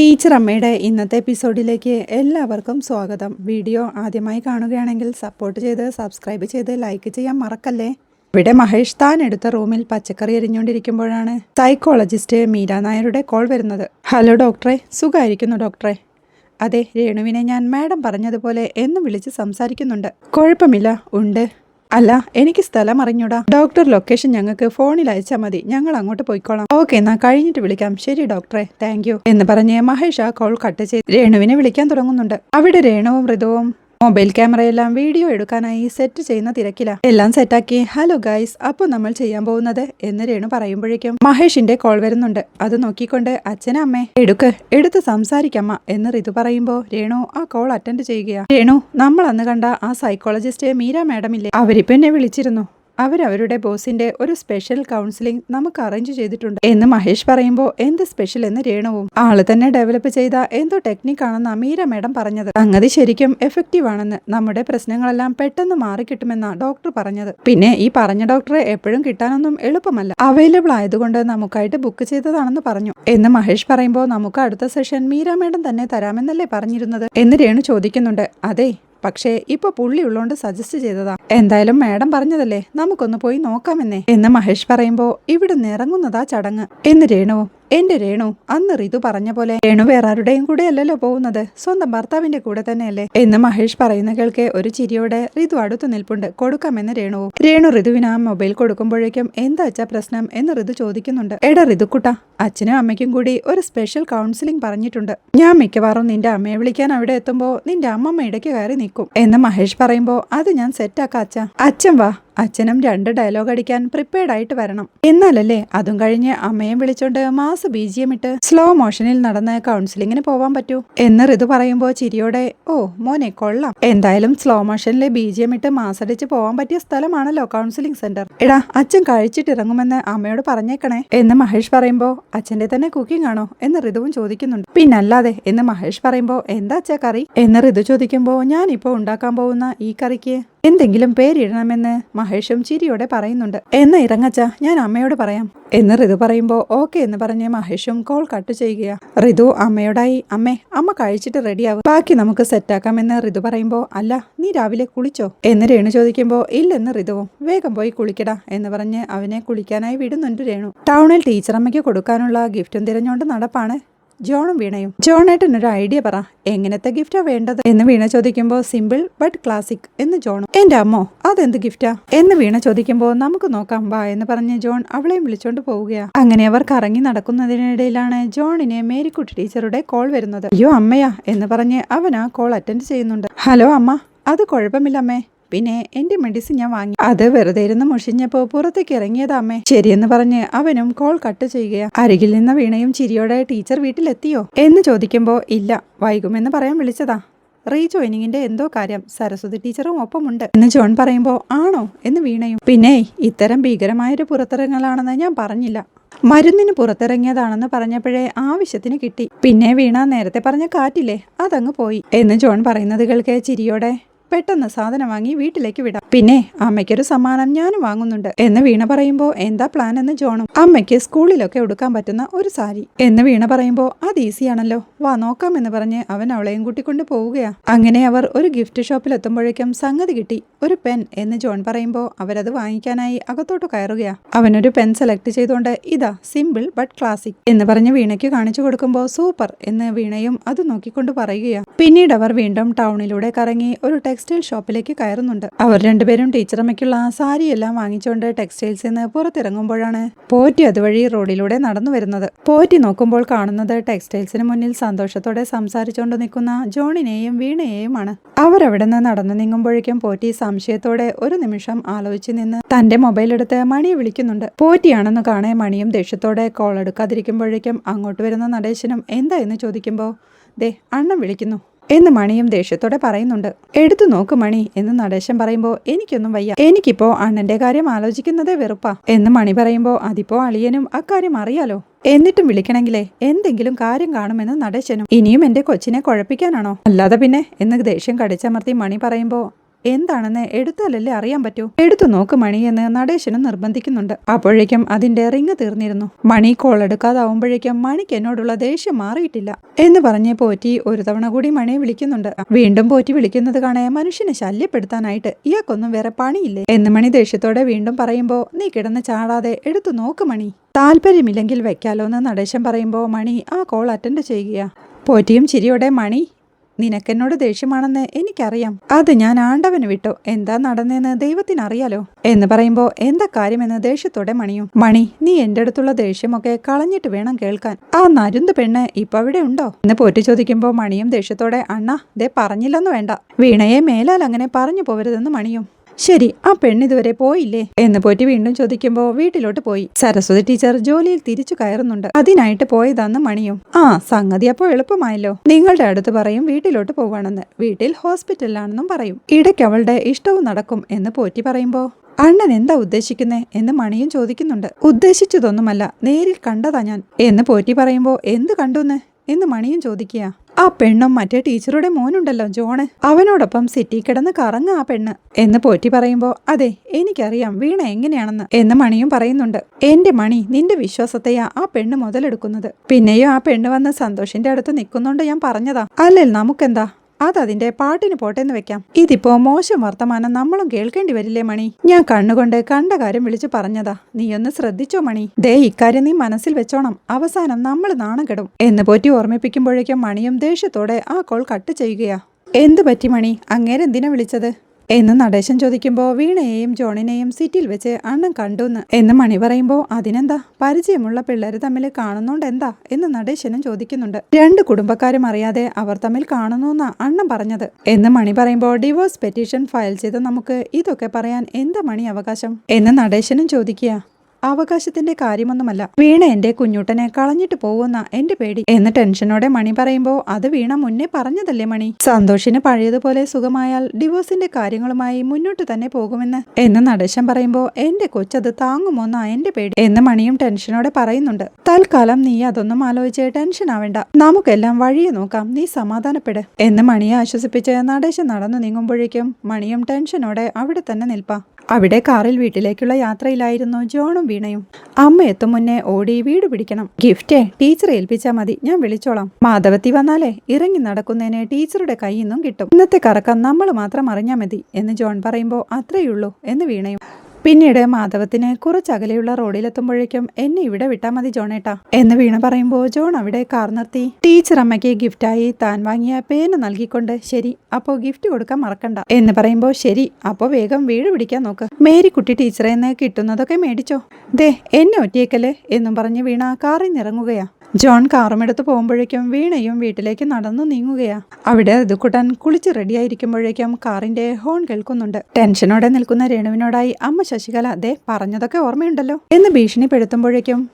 Teacher അമ്മയുടെ ഇന്നത്തെ എപ്പിസോഡിലേക്ക് എല്ലാവർക്കും സ്വാഗതം. വീഡിയോ ആദ്യമായി കാണുകയാണെങ്കിൽ സപ്പോർട്ട് ചെയ്ത് സബ്സ്ക്രൈബ് ചെയ്ത് ലൈക്ക് ചെയ്യാൻ മറക്കല്ലേ? ഇവിടെ മഹേഷ് താൻ എടുത്ത റൂമിൽ പച്ചക്കറി എരിഞ്ഞുകൊണ്ടിരിക്കുമ്പോഴാണ് സൈക്കോളജിസ്റ്റ് മീര നായരുടെ കോൾ വരുന്നത്. ഹലോ ഡോക്ടറെ സുഖമായിരിക്കുന്നു ഡോക്ടറെ? അതെ രേണുവിനെ ഞാൻ മാഡം പറഞ്ഞതുപോലെ എന്നും വിളിച്ച് സംസാരിക്കുന്നുണ്ട്. കുഴപ്പമില്ല ഉണ്ട്. അല്ല എനിക്ക് സ്ഥലം അറിഞ്ഞൂടാ. ഡോക്ടർ ലൊക്കേഷൻ ഞങ്ങൾക്ക് ഫോണിൽ അയച്ചാൽ മതി. ഞങ്ങൾ അങ്ങോട്ട് പോയിക്കോളാം. ഓക്കെ എന്നാ കഴിഞ്ഞിട്ട് വിളിക്കാം. ശരി ഡോക്ടറെ. താങ്ക് എന്ന് പറഞ്ഞ് മഹേഷ് ആ കോൾ കട്ട് ചെയ്ത് രേണുവിനെ വിളിക്കാൻ തുടങ്ങുന്നുണ്ട്. അവിടെ രേണുവും മൃദുവും മൊബൈൽ ക്യാമറയെല്ലാം വീഡിയോ എടുക്കാനായി സെറ്റ് ചെയ്യുന്ന തിരക്കിലാണ് എല്ലാം സെറ്റാക്കി ഹലോ ഗൈസ് അപ്പോൾ നമ്മൾ ചെയ്യാൻ പോകുന്നത്? എന്ന് രേണു പറയുമ്പോഴേക്കും മഹേഷിന്റെ കോൾ വരുന്നുണ്ട്. അത് നോക്കിക്കൊണ്ട് അച്ഛനമ്മേ എടുക്ക് എടുത്ത് സംസാരിക്കമ്മ എന്ന് ഋതു പറയുമ്പോ രേണു ആ കോൾ അറ്റൻഡ് ചെയ്യുകയാണ് രേണു നമ്മൾ അന്ന് കണ്ട ആ സൈക്കോളജിസ്റ്റ് മീര മാഡം ഇല്ലേ അവരിപ്പോ എന്നെ വിളിച്ചിരുന്നു. അവരവരുടെ ബോസിന്റെ ഒരു സ്പെഷ്യൽ കൗൺസിലിംഗ് നമുക്ക് അറേഞ്ച് ചെയ്തിട്ടുണ്ട്. എന്ന് മഹേഷ് പറയുമ്പോൾ എന്ത് സ്പെഷ്യൽ എന്ന് രേണുവും ആൾ തന്നെ ഡെവലപ്പ് ചെയ്ത എന്തോ ടെക്നിക് ആണെന്ന് അമീര മേഡം പറഞ്ഞത്. സംഗതി ശരിക്കും എഫക്റ്റീവ് ആണെന്ന് നമ്മുടെ പ്രശ്നങ്ങളെല്ലാം പെട്ടെന്ന് മാറിക്കിട്ടുമെന്നാണ് ഡോക്ടർ പറഞ്ഞത്. പിന്നെ ഈ പറഞ്ഞ ഡോക്ടറെ എപ്പോഴും കിട്ടാനൊന്നും എളുപ്പമല്ല. അവൈലബിൾ ആയതുകൊണ്ട് നമുക്കായിട്ട് ബുക്ക് ചെയ്തതാണെന്ന് പറഞ്ഞു. എന്ന് മഹേഷ് പറയുമ്പോൾ നമുക്ക് അടുത്ത സെഷൻ മീര മേഡം തന്നെ തരാമെന്നല്ലേ പറഞ്ഞിരുന്നത്? എന്ന് രേണു ചോദിക്കുന്നുണ്ട്. അതെ പക്ഷേ ഇപ്പൊ പുള്ളി ഉള്ളോണ്ട് സജസ്റ്റ് ചെയ്തതാ. എന്തായാലും മാഡം പറഞ്ഞതല്ലേ? നമുക്കൊന്ന് പോയി നോക്കാമെന്നേ. എന്ന് മഹേഷ് പറയുമ്പോ ഇവിടെ നിറങ്ങുന്നതാ ചടങ്ങ്. എന്ന് രേണുവും എന്റെ രേണു അന്ന് റിതു പറഞ്ഞ പോലെ രേണു വേറാരുടെയും കൂടെ അല്ലല്ലോ പോകുന്നത്. സ്വന്തം ഭർത്താവിന്റെ കൂടെ തന്നെയല്ലേ? എന്ന് മഹേഷ് പറയുന്ന കേൾക്കെ ഒരു ചിരിയോടെ റിതു അടുത്തു നിൽപ്പുണ്ട്. കൊടുക്കാമെന്ന് രേണുവും. രേണു ഋതുവിന് ആ മൊബൈൽ കൊടുക്കുമ്പോഴേക്കും എന്താ അച്ഛാ പ്രശ്നം എന്ന് ഋതു ചോദിക്കുന്നുണ്ട്. എടാ ഋതുക്കുട്ട അച്ഛനും അമ്മയ്ക്കും കൂടി ഒരു സ്പെഷ്യൽ കൗൺസിലിംഗ് പറഞ്ഞിട്ടുണ്ട്. ഞാൻ മിക്കവാറും നിന്റെ അമ്മയെ വിളിക്കാൻ അവിടെ എത്തുമ്പോ നിന്റെ അമ്മമ്മ ഇടയ്ക്ക് കയറി നിൽക്കും. എന്ന് മഹേഷ് പറയുമ്പോ അത് ഞാൻ സെറ്റാക്കാം അച്ഛ. അച്ഛൻ വാ. അച്ഛനും രണ്ട് ഡയലോഗ് അടിക്കാൻ പ്രിപ്പയർഡ് ആയിട്ട് വരണം. എന്നാലല്ലേ അതും കഴിഞ്ഞ് അമ്മയും വിളിച്ചോണ്ട് മാസ് ബി ജി എം ഇട്ട് സ്ലോ മോഷനിൽ നടന്ന് കൗൺസിലിങ്ങിന് പോവാൻ പറ്റൂ. എന്ന് ഋതു പറയുമ്പോ ചിരിയോടെ ഓ മോനെ കൊള്ളാം. എന്തായാലും സ്ലോ മോഷനിലെ ബി ജി എം ഇട്ട് മാസടിച്ച് പോവാൻ പറ്റിയ സ്ഥലമാണല്ലോ കൗൺസിലിംഗ് സെന്റർ എടാ അച്ഛൻ കഴിച്ചിട്ട് ഇറങ്ങുമെന്ന് അമ്മയോട് പറഞ്ഞേക്കണേ. എന്ന് മഹേഷ് പറയുമ്പോ അച്ഛന്റെ തന്നെ കുക്കിംഗ് ആണോ? എന്ന് ഋതുവും ചോദിക്കുന്നുണ്ട്. പിന്നല്ലാതെ എന്ന് മഹേഷ് പറയുമ്പോ എന്താ അച്ഛാ കറി? എന്ന് ഋതു ചോദിക്കുമ്പോ ഞാനിപ്പോ ഉണ്ടാക്കാൻ പോകുന്ന ഈ കറിക്ക്. എന്തെങ്കിലും പേരിടണമെന്ന് മഹേഷും ചിരിയോടെ പറയുന്നുണ്ട്. എന്ന ഇറങ്ങച്ച ഞാൻ അമ്മയോട് പറയാം. എന്ന് ഋതു പറയുമ്പോൾ ഓക്കെ എന്ന് പറഞ്ഞ് മഹേഷും കോൾ കട്ട് ചെയ്യുകയാ. ഋതു അമ്മയോടായി അമ്മേ അമ്മ കഴിച്ചിട്ട് റെഡിയാവും ബാക്കി നമുക്ക് സെറ്റാക്കാമെന്ന് ഋതു പറയുമ്പോൾ അല്ല നീ രാവിലെ കുളിച്ചോ? എന്ന് രേണു ചോദിക്കുമ്പോ ഇല്ലെന്ന് ഋതുവും വേഗം പോയി കുളിക്കടാ എന്ന് പറഞ്ഞ് അവനെ കുളിക്കാനായി വിടുന്നുണ്ട് രേണു. ടൗണിൽ ടീച്ചറമ്മയ്ക്ക് കൊടുക്കാനുള്ള ഗിഫ്റ്റും തിരഞ്ഞുകൊണ്ട് നടപ്പാണ് ജോണും വീണയും. ജോണേട്ടൻ ഒരു ഐഡിയ പറ എങ്ങനത്തെ ഗിഫ്റ്റാ വേണ്ടത്? എന്ന് വീണ ചോദിക്കുമ്പോൾ സിമ്പിൾ ബട്ട് ക്ലാസിക് എന്ന് ജോണും എന്റെ അമ്മോ അതെന്ത് ഗിഫ്റ്റാ എന്ന് വീണ ചോദിക്കുമ്പോൾ നമുക്ക് നോക്കാം വാ എന്ന് പറഞ്ഞ് ജോൺ അവളെയും വിളിച്ചോണ്ട് പോവുകയാ. അങ്ങനെ അവർ കറങ്ങി നടക്കുന്നതിനിടയിലാണ് ജോണിനെ മേരിക്കുട്ടി ടീച്ചറുടെ കോൾ വരുന്നത്. അയ്യോ അമ്മയാ എന്ന് പറഞ്ഞ് അവൻ ആ കോൾ അറ്റൻഡ് ചെയ്യുന്നുണ്ട്. ഹലോ അമ്മ അത് കുഴപ്പമില്ല അമ്മേ. പിന്നെ എന്റെ മെഡിസിൻ ഞാൻ വാങ്ങി. അത് വെറുതെ ഇരുന്ന് മുഷിഞ്ഞപ്പോ പുറത്തേക്ക് ഇറങ്ങിയതാ അമ്മേ. ശരിയെന്ന് പറഞ്ഞ് അവനും കോൾ കട്ട് ചെയ്യുക അരികിൽ നിന്ന വീണയും ചിരിയോടെ ടീച്ചർ വീട്ടിലെത്തിയോ? എന്ന് ചോദിക്കുമ്പോ ഇല്ല വൈകുമെന്ന് പറയാൻ വിളിച്ചതാ. റീ ജോയിനിങ്ങിന്റെ എന്തോ കാര്യം. സരസ്വതി ടീച്ചറും ഒപ്പമുണ്ട്. എന്ന് ജോൺ പറയുമ്പോ ആണോ? എന്ന് വീണയും പിന്നെ ഇത്തരം ഭീകരമായൊരു പുറത്തിറങ്ങലാണെന്ന് ഞാൻ പറഞ്ഞില്ല. മരുന്നിന് പുറത്തിറങ്ങിയതാണെന്ന് പറഞ്ഞപ്പോഴേ ആവശ്യത്തിന് കിട്ടി. പിന്നെ വീണ നേരത്തെ പറഞ്ഞ കാറ്റില്ലേ അതങ്ങ് പോയി. എന്ന് ജോൺ പറയുന്നത് കേൾക്കേ ചിരിയോടെ പെട്ടെന്ന് സാധനം വാങ്ങി വീട്ടിലേക്ക് വിടാം. പിന്നെ അമ്മയ്ക്കൊരു സമ്മാനം ഞാനും വാങ്ങുന്നുണ്ട് എന്ന് വീണ പറയുമ്പോൾ എന്താ പ്ലാൻ എന്ന് ജോണും. അമ്മയ്ക്ക് സ്കൂളിലൊക്കെ ഉടുക്കാൻ പറ്റുന്ന ഒരു സാരി എന്ന് വീണ പറയുമ്പോൾ അത് ഈസി ആണല്ലോ വാ നോക്കാം എന്ന് പറഞ്ഞ് അവൻ അവളെയും കൂട്ടിക്കൊണ്ട് പോവുകയാ. അങ്ങനെ അവർ ഒരു ഗിഫ്റ്റ് ഷോപ്പിൽ എത്തുമ്പോഴേക്കും സംഗതി കിട്ടി. ഒരു പെൻ എന്ന് ജോൺ പറയുമ്പോൾ അവരത് വാങ്ങിക്കാനായി അകത്തോട്ട് കയറുകയാ. അവനൊരു പെൻ സെലക്ട് ചെയ്തുകൊണ്ട് ഇതാ സിമ്പിൾ ബട്ട് ക്ലാസിക് എന്ന് പറഞ്ഞ് വീണയ്ക്ക് കാണിച്ചു കൊടുക്കുമ്പോൾ സൂപ്പർ എന്ന് വീണയും അത് നോക്കിക്കൊണ്ട് പറയുകയാ. പിന്നീട് അവർ വീണ്ടും ടൗണിലൂടെ കറങ്ങി ഒരു ടെക്സ്റ്റൈൽ ഷോപ്പിലേക്ക് കയറുന്നുണ്ട്. അവർ രണ്ടുപേരും ടീച്ചറമ്മയ്ക്കുള്ള ആ സാരിയെല്ലാം വാങ്ങിച്ചുകൊണ്ട് ടെക്സ്റ്റൈൽസിൽ നിന്ന് പുറത്തിറങ്ങുമ്പോഴാണ് പോറ്റി അതുവഴി റോഡിലൂടെ നടന്നു വരുന്നത്. പോറ്റി നോക്കുമ്പോൾ കാണുന്നത് ടെക്സ്റ്റൈൽസിന് മുന്നിൽ സന്തോഷത്തോടെ സംസാരിച്ചുകൊണ്ട് നിൽക്കുന്ന ജോണിനെയും വീണയെയുമാണ്. അവരവിടെ നിന്ന് നടന്നു നീങ്ങുമ്പോഴേക്കും പോറ്റി സംശയത്തോടെ ഒരു നിമിഷം ആലോചിച്ച് നിന്ന് തന്റെ മൊബൈൽ എടുത്ത് മണിയെ വിളിക്കുന്നുണ്ട്. പോറ്റിയാണെന്ന് കാണേ മണിയും ദേഷ്യത്തോടെ കോൾ എടുക്കാതിരിക്കുമ്പോഴേക്കും അങ്ങോട്ട് വരുന്ന നടേശനും എന്താ? എന്ന് ചോദിക്കുമ്പോൾ ദേ അണ്ണൻ വിളിക്കുന്നു. എന്ന് മണിയും ദേഷ്യത്തോടെ പറയുന്നുണ്ട്. എടുത്തു നോക്ക് മണി എന്ന് നടേശൻ പറയുമ്പോൾ എനിക്കൊന്നും വയ്യ. എനിക്കിപ്പോ അണ്ണന്റെ കാര്യം ആലോചിക്കുന്നതേ വെറുപ്പാ എന്ന് മണി പറയുമ്പോൾ അതിപ്പോ അളിയനും അക്കാര്യം അറിയാലോ. എന്നിട്ടും വിളിക്കണമെങ്കിലേ എന്തെങ്കിലും കാര്യം കാണുമെന്ന് നടേശനും. ഇനിയും എന്റെ കൊച്ചിനെ കുഴപ്പിക്കാനാണോ? അല്ലാതെ പിന്നെ എന്ന് ദേഷ്യം കടിച്ചമർത്തി മണി പറയുമ്പോൾ എന്താണെന്ന് എടുത്താലല്ലേ അറിയാൻ പറ്റൂ? എടുത്തു നോക്ക് മണി എന്ന് നടേശനും നിർബന്ധിക്കുന്നുണ്ട്. അപ്പോഴേക്കും അതിന്റെ റിങ് തീർന്നിരുന്നു. മണി കോൾ എടുക്കാതാവുമ്പോഴേക്കും മണിക്ക് എന്നോടുള്ള ദേഷ്യം മാറിയിട്ടില്ല എന്ന് പറഞ്ഞ് പോറ്റി ഒരു തവണ കൂടി മണിയെ വിളിക്കുന്നുണ്ട്. വീണ്ടും പോറ്റി വിളിക്കുന്നത് കാണേ മനുഷ്യനെ ശല്യപ്പെടുത്താനായിട്ട് ഇയാൾക്കൊന്നും വേറെ പണിയില്ലേ എന്ന് മണി ദേഷ്യത്തോടെ വീണ്ടും പറയുമ്പോ നീ കിടന്ന് ചാടാതെ എടുത്തു നോക്ക് മണി. താല്പര്യമില്ലെങ്കിൽ വെക്കാലോ എന്ന് നടേശൻ പറയുമ്പോൾ മണി ആ കോൾ അറ്റൻഡ് ചെയ്യുക. പോറ്റിയും ചിരിയോടെ മണി നിനക്കെന്നോട് ദേഷ്യമാണെന്ന് എനിക്കറിയാം. അത് ഞാൻ ആണ്ടവന് വിട്ടു. എന്താ നടന്നെന്ന് ദൈവത്തിനറിയാലോ? എന്ന് പറയുമ്പോൾ എന്താ കാര്യമെന്ന് ദേഷ്യത്തോടെ മണിയും. മണി നീ എന്റെ അടുത്തുള്ള ദേഷ്യമൊക്കെ കളഞ്ഞിട്ട് വേണം കേൾക്കാൻ. ആ നരുന്ത് പെണ്ണ് ഇപ്പൊ അവിടെ ഉണ്ടോ? എന്ന് പോറ്റി ചോദിക്കുമ്പോൾ മണിയും ദേഷ്യത്തോടെ അണ്ണാ ദേ പറഞ്ഞില്ലെന്ന് വേണ്ട. വീണയെ മേലാൽ അങ്ങനെ പറഞ്ഞു പോവരുതെന്ന് മണിയും. ശരി ആ പെണ്ണ് ഇതുവരെ പോയില്ലേ? എന്ന് പോറ്റി വീണ്ടും ചോദിക്കുമ്പോൾ വീട്ടിലോട്ട് പോയി. സരസ്വതി ടീച്ചർ ജോലിയിൽ തിരിച്ചു കയറുന്നുണ്ട്. അതിനായിട്ട് പോയതാന്ന് മണിയും. ആ സംഗതി അപ്പോൾ എളുപ്പമായല്ലോ. നിങ്ങളുടെ അടുത്ത് പറയും വീട്ടിലോട്ട് പോവാണെന്ന്. വീട്ടിൽ ഹോസ്പിറ്റലിലാണെന്നും പറയും. ഇടയ്ക്ക് അവളുടെ ഇഷ്ടവും നടക്കും എന്ന് പോറ്റി പറയുമ്പോൾ അണ്ണൻ എന്താ ഉദ്ദേശിക്കുന്നേ? എന്ന് മണിയും ചോദിക്കുന്നുണ്ട്. ഉദ്ദേശിച്ചതൊന്നുമല്ല നേരിൽ കണ്ടതാ ഞാൻ. എന്ന് പോറ്റി പറയുമ്പോൾ എന്ത് കണ്ടുന്ന്? എന്ന് മണിയും ചോദിക്കുക. ആ പെണ്ണും മറ്റേ ടീച്ചറുടെ മോനുണ്ടല്ലോ ജോണ്. അവനോടൊപ്പം സിറ്റി കിടന്ന് കറങ്ങ ആ പെണ്ണ്. എന്ന് പോറ്റി പറയുമ്പോ അതെ എനിക്കറിയാം വീണ എങ്ങനെയാണെന്ന് എന്ന് മണിയും പറയുന്നുണ്ട്. എന്റെ മണി നിന്റെ വിശ്വാസത്തെയാ ആ പെണ്ണ് മുതലെടുക്കുന്നത്. പിന്നെയും ആ പെണ്ണ് വന്ന് സന്തോഷിന്റെ അടുത്ത് നിൽക്കുന്നുണ്ട് ഞാൻ പറഞ്ഞതാ. അല്ലേ നമുക്കെന്താ? അതതിന്റെ പാട്ടിന് പോട്ടെന്ന് വെക്കാം. ഇതിപ്പോ മോശം വർത്തമാനം നമ്മളും കേൾക്കേണ്ടി വരില്ലേ മണി? ഞാൻ കണ്ണുകൊണ്ട് കണ്ട കാര്യം വിളിച്ചു പറഞ്ഞതാ. നീ ഒന്ന് ശ്രദ്ധിച്ചോ മണി? ദേ ഇക്കാര്യം നീ മനസ്സിൽ വെച്ചോണം. അവസാനം നമ്മൾ നാണം കെടും. എന്ന് പോറ്റി ഓർമ്മിപ്പിക്കുമ്പോഴേക്കും മണിയും ദേഷ്യത്തോടെ ആ കോൾ കട്ട് ചെയ്യുകയാ. എന്ത് പറ്റി മണി? അങ്ങേരെന്തിനാ വിളിച്ചത്? എന്ന് നടേശൻ ചോദിക്കുമ്പോൾ വീണയെയും ജോണിനെയും സിറ്റിയിൽ വെച്ച് അണ്ണൻ കണ്ടുന്ന് എന്ന്. മണി പറയുമ്പോൾ അതിനെന്താ? പരിചയമുള്ള പിള്ളേർ തമ്മിൽ കാണുന്നോണ്ട് എന്താ എന്ന് നടേശനും ചോദിക്കുന്നുണ്ട്. രണ്ട് കുടുംബക്കാരും അറിയാതെ അവർ തമ്മിൽ കാണുന്നു അണ്ണൻ പറഞ്ഞത്. എന്ന് മണി പറയുമ്പോൾ ഡിവോഴ്സ് പെറ്റീഷൻ ഫയൽ ചെയ്ത് നമുക്ക് ഇതൊക്കെ പറയാൻ എന്താ മണി അവകാശം? എന്ന് നടേശനും ചോദിക്കുക അവകാശത്തിന്റെ കാര്യമൊന്നുമല്ല. വീണ എന്റെ കുഞ്ഞുട്ടനെ കളഞ്ഞിട്ട് പോകുന്ന എന്റെ പേടി. എന്ന് ടെൻഷനോടെ മണി പറയുമ്പോ അത് വീണ മുന്നേ പറഞ്ഞതല്ലേ മണി? സന്തോഷിന് പഴയതുപോലെ സുഖമായാൽ ഡിവോഴ്സിന്റെ കാര്യങ്ങളുമായി മുന്നോട്ട് തന്നെ പോകുമെന്ന്. എന്ന് നടേശൻ പറയുമ്പോ എന്റെ കൊച്ചത് താങ്ങുമോന്നാ എന്റെ പേടി. എന്ന് മണിയും ടെൻഷനോടെ പറയുന്നുണ്ട്. തൽക്കാലം നീ അതൊന്നും ആലോചിച്ച് ടെൻഷൻ ആവേണ്ട. നമുക്കെല്ലാം വഴിയെ നോക്കാം. നീ സമാധാനപ്പെട്. എന്ന് മണിയെ ആശ്വസിപ്പിച്ച് നടേശൻ നടന്നു നീങ്ങുമ്പോഴേക്കും മണിയും ടെൻഷനോടെ അവിടെ തന്നെ നിൽപ്പാ. അവിടെ കാറിൽ വീട്ടിലേക്കുള്ള യാത്രയിലായിരുന്നു ജോണും വീണയും. അമ്മ എത്തും മുന്നേ ഓടി വീട് പിടിക്കണം. ഗിഫ്റ്റ് ടീച്ചറെ ഏൽപ്പിച്ചാൽ മതി. ഞാൻ വിളിച്ചോളാം. മാധവത്തി വന്നാലേ ഇറങ്ങി നടക്കുന്നതിന് ടീച്ചറുടെ കയ്യിൽ നിന്നും കിട്ടും. ഇന്നത്തെ കറക്കം നമ്മൾ മാത്രം അറിഞ്ഞാൽ മതി എന്ന് ജോൺ പറയുമ്പോൾ അത്രയുള്ളൂ എന്ന് വീണയും. പിന്നീട് മാധവത്തിന് കുറച്ചകലെയുള്ള റോഡിലെത്തുമ്പോഴേക്കും എന്നെ ഇവിടെ വിട്ടാൽ മതി ജോണേട്ടാ എന്ന് വീണ പറയുമ്പോൾ ജോൺ അവിടെ കാർ നിർത്തി. ടീച്ചർ അമ്മയ്ക്ക് ഗിഫ്റ്റായി താൻ വാങ്ങിയ പേന നൽകിക്കൊണ്ട് ശരി അപ്പോൾ ഗിഫ്റ്റ് കൊടുക്കാൻ മറക്കണ്ട എന്ന് പറയുമ്പോൾ ശരി അപ്പോൾ വേഗം വീട് പിടിക്കാൻ നോക്ക്. മേരിക്കുട്ടി ടീച്ചറെ നിന്ന് കിട്ടുന്നതൊക്കെ മേടിച്ചോ. ദേ എന്നെ ഒറ്റയേക്കല്ലേ എന്നും പറഞ്ഞ് വീണ കാറിൽ നിന്ന് ഇറങ്ങുകയാ ജോൺ കാറുമെടുത്ത് പോകുമ്പോഴേക്കും വീണയും വീട്ടിലേക്ക് നടന്നു നീങ്ങുകയാ. അവിടെ അതുക്കുട്ടൻ കുളിച്ച് റെഡിയായിരിക്കുമ്പോഴേക്കും കാറിന്റെ ഹോൺ കേൾക്കുന്നുണ്ട്. ടെൻഷനോടെ നിൽക്കുന്ന രേണുവിനോടായി അമ്മ ശശികല അതെ പറഞ്ഞതൊക്കെ ഓർമ്മയുണ്ടല്ലോ എന്ന് ഭീഷണിപ്പെടുത്തുമ്പോഴേക്കും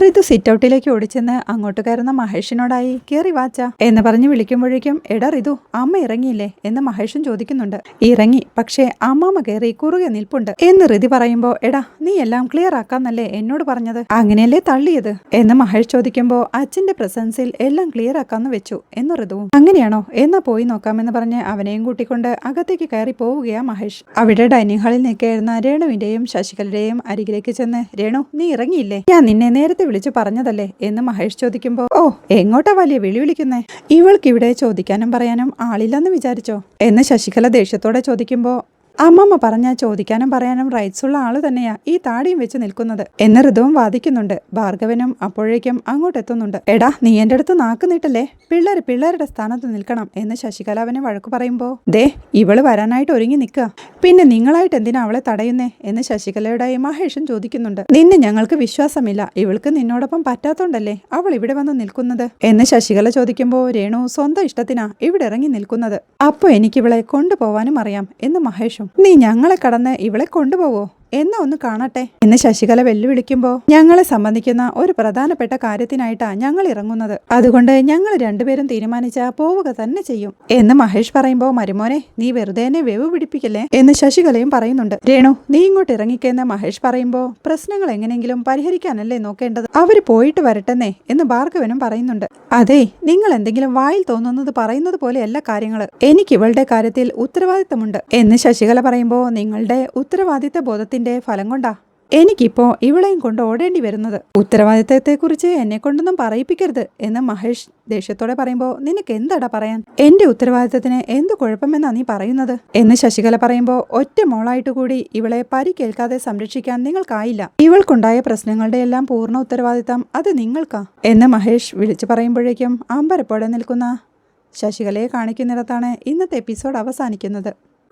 ഋതു സിറ്റൗട്ടിലേക്ക് ഓടിച്ചെന്ന് അങ്ങോട്ട് കയറുന്ന മഹേഷിനോടായി കയറി വാച്ച എന്ന് പറഞ്ഞ് വിളിക്കുമ്പോഴേക്കും എടാ ഋതു അമ്മ ഇറങ്ങിയില്ലേ? എന്ന് മഹേഷും ചോദിക്കുന്നുണ്ട്. ഇറങ്ങി പക്ഷേ അമ്മാമ്മ കയറി കുറുകെ നിൽപ്പുണ്ട് എന്ന് ഋതി പറയുമ്പോ എടാ നീ എല്ലാം ക്ലിയർ ആക്കാന്നല്ലേ എന്നോട് പറഞ്ഞത്? അങ്ങനെയല്ലേ തള്ളിയത്? എന്ന് മഹേഷ് ചോദിക്കുമ്പോ അച്ഛന്റെ പ്രസൻസിൽ എല്ലാം ക്ലിയർ ആക്കാന്ന് വെച്ചു എന്ന് ഋതുവും അങ്ങനെയാണോ? എന്നാ പോയി നോക്കാമെന്ന് പറഞ്ഞ് അവനെയും കൂട്ടിക്കൊണ്ട് അകത്തേക്ക് കയറി പോവുകയാ മഹേഷ്. അവിടെ ഡൈനിങ് ഹാളിൽ നിൽക്കായിരുന്ന രേണുവിന്റെയും ശശികലയുടെയും അരികിലേക്ക് ചെന്ന് രേണു നീ ഇറങ്ങിയില്ലേ? ഞാൻ നിന്നെ നേരത്തെ വിളിച്ചു പറഞ്ഞതല്ലേ എന്ന് മഹേഷ് ചോദിക്കുമ്പോ ഓ എങ്ങോട്ടാ വലിയ വിളി വിളിക്കുന്നേ? ഇവൾക്ക് ഇവിടെ ചോദിക്കാനും പറയാനും ആളില്ലെന്ന് വിചാരിച്ചോ? എന്ന് ശശികല ദേഷ്യത്തോടെ ചോദിക്കുമ്പോ അമ്മമ്മ പറഞ്ഞാൽ ചോദിക്കാനും പറയാനും റൈറ്റ്സ് ഉള്ള ആൾ തന്നെയാ ഈ താടിയും വെച്ച് നിൽക്കുന്നത്. എന്ന് ഋതുവും വാദിക്കുന്നുണ്ട്. ഭാർഗവനും അപ്പോഴേക്കും അങ്ങോട്ടെത്തുന്നുണ്ട്. എടാ നീ എന്റെ അടുത്ത് നാക്ക് നീട്ടല്ലേ? പിള്ളേർ പിള്ളേരുടെ സ്ഥാനത്ത് നിൽക്കണം എന്ന് ശശികല അവനെ വഴക്കു പറയുമ്പോ. ദേ ഇവൾ വരാനായിട്ട് ഒരുങ്ങി നിൽക്കുക പിന്നെ നിങ്ങളായിട്ട് എന്തിനാ അവളെ തടയുന്നേ? എന്ന് ശശികലയുടെ മഹേഷും ചോദിക്കുന്നുണ്ട്. നിന്നെ ഞങ്ങൾക്ക് വിശ്വാസമില്ല. ഇവൾക്ക് നിന്നോടൊപ്പം പറ്റാത്തോണ്ടല്ലേ അവൾ ഇവിടെ വന്ന് നിൽക്കുന്നത്? എന്ന് ശശികല ചോദിക്കുമ്പോ രേണു സ്വന്തം ഇഷ്ടത്തിനാ ഇവിടെ ഇറങ്ങി നിൽക്കുന്നത്. അപ്പൊ എനിക്കിവളെ കൊണ്ടുപോവാനും അറിയാം എന്ന് മഹേഷും നീ ഞങ്ങളെ കടന്ന് ഇവളെ കൊണ്ടുപോവോ? എന്നാ ഒന്ന് കാണട്ടെ. എന്ന് ശശികല വെല്ലുവിളിക്കുമ്പോ ഞങ്ങളെ സംബന്ധിക്കുന്ന ഒരു പ്രധാനപ്പെട്ട കാര്യത്തിനായിട്ടാ ഞങ്ങൾ ഇറങ്ങുന്നത്. അതുകൊണ്ട് ഞങ്ങൾ രണ്ടുപേരും തീരുമാനിച്ച പോവുക തന്നെ ചെയ്യും. എന്ന് മഹേഷ് പറയുമ്പോ മരുമോനെ നീ വെറുതെ എന്നെ വെവ് പിടിപ്പിക്കല്ലേ? എന്ന് ശശികലയും പറയുന്നുണ്ട്. രേണു നീ ഇങ്ങോട്ട് ഇറങ്ങിക്കെന്ന് മഹേഷ് പറയുമ്പോ പ്രശ്നങ്ങൾ എങ്ങനെയെങ്കിലും പരിഹരിക്കാനല്ലേ നോക്കേണ്ടത്? അവർ പോയിട്ട് വരട്ടെന്നേ എന്ന് ഭാർഗവനും പറയുന്നുണ്ട്. അതെ നിങ്ങൾ എന്തെങ്കിലും വായിൽ തോന്നുന്നത് പറയുന്നത് പോലെയല്ല കാര്യങ്ങൾ എനിക്ക് ഇവളുടെ കാര്യത്തിൽ ഉത്തരവാദിത്തമുണ്ട്. എന്ന് ശശികല പറയുമ്പോ നിങ്ങളുടെ ഉത്തരവാദിത്ത ബോധത്തിന്റെ ഫലം കൊണ്ടാ? എനിക്കിപ്പോ ഇവളെയും കൊണ്ട് ഓടേണ്ടി വരുന്നത്. ഉത്തരവാദിത്തത്തെക്കുറിച്ച് എന്നെ കൊണ്ടൊന്നും പറയിപ്പിക്കരുത് എന്ന് മഹേഷ് ദേഷ്യത്തോടെ പറയുമ്പോ നിനക്ക് എന്താടാ പറയാൻ? എന്റെ ഉത്തരവാദിത്തത്തിന് എന്ത് കുഴപ്പമെന്നാ നീ പറയുന്നത്? എന്ന് ശശികല പറയുമ്പോ ഒറ്റ മോളായിട്ട് കൂടി ഇവളെ പരിക്കേൽക്കാതെ സംരക്ഷിക്കാൻ നിങ്ങൾക്കായില്ല. ഇവൾക്കുണ്ടായ പ്രശ്നങ്ങളുടെ എല്ലാം പൂർണ ഉത്തരവാദിത്തം അത് നിങ്ങൾക്കാ എന്ന് മഹേഷ് വിളിച്ചു പറയുമ്പോഴേക്കും അമ്പരപ്പോടെ നിൽക്കുന്ന ശശികലയെ കാണിക്കുന്നിടത്താണ് ഇന്നത്തെ എപ്പിസോഡ് അവസാനിക്കുന്നത്.